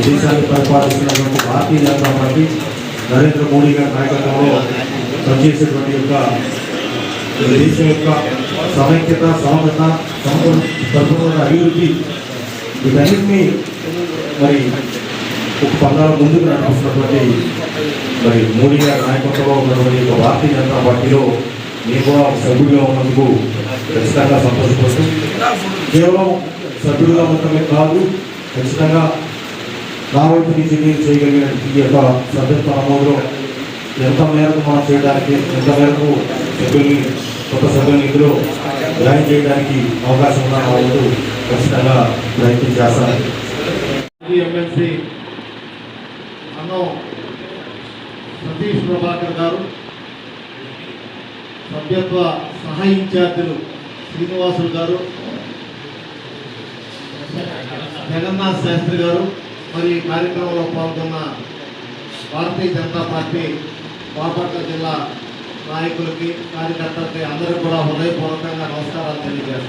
దేశాన్ని పరిపాలిస్తున్నటువంటి భారతీయ జనతా పార్టీ నరేంద్ర మోడీ గారి నాయకత్వంలో పనిచేసేటువంటి యొక్క దేశం యొక్క సమైక్యత సమగ్రత సంపూర్ణ అభివృద్ధి వీటన్నిటినీ మరి ఒక పన్నాల ముందుకు నడిపిస్తున్నటువంటి మరి మోడీ గారి నాయకత్వంలో ఉన్నటువంటి యొక్క భారతీయ జనతా పార్టీలో నేను కూడా ఒక సభ్యుడిగా ఉన్నందుకు ఖచ్చితంగా సంతోషపడుతూ కేవలం సభ్యుడిగా మాత్రమే కాదు ఖచ్చితంగా నా వైపు నుంచి నేను చేయగలిగిన ఈ యొక్క సభ్యత్వ నమోదులో ఎంత మేరకు మనం చేయడానికి ఎంత మేరకు సభ్యుల్ని కొత్త సభ్యుల్ని ఇందులో జాయిన్ చేయడానికి అవకాశం ఉన్న నా వంతు ఖచ్చితంగా ప్రయత్నం చేస్తాను. ఎమ్మెల్సీ అన్నం సతీష్ ప్రభాకర్ గారు సభ్యత్వ సహాయ ఇన్ఛార్జీలు శ్రీనివాసులు గారు జగన్నాథ్ శాస్త్రి గారు మరి ఈ కార్యక్రమంలో పాల్గొన్న భారతీయ జనతా పార్టీ బాపట్ల జిల్లా నాయకులకి కార్యకర్తలకి అందరూ కూడా హృదయపూర్వకంగా నమస్కారాలు తెలియజేస్తారు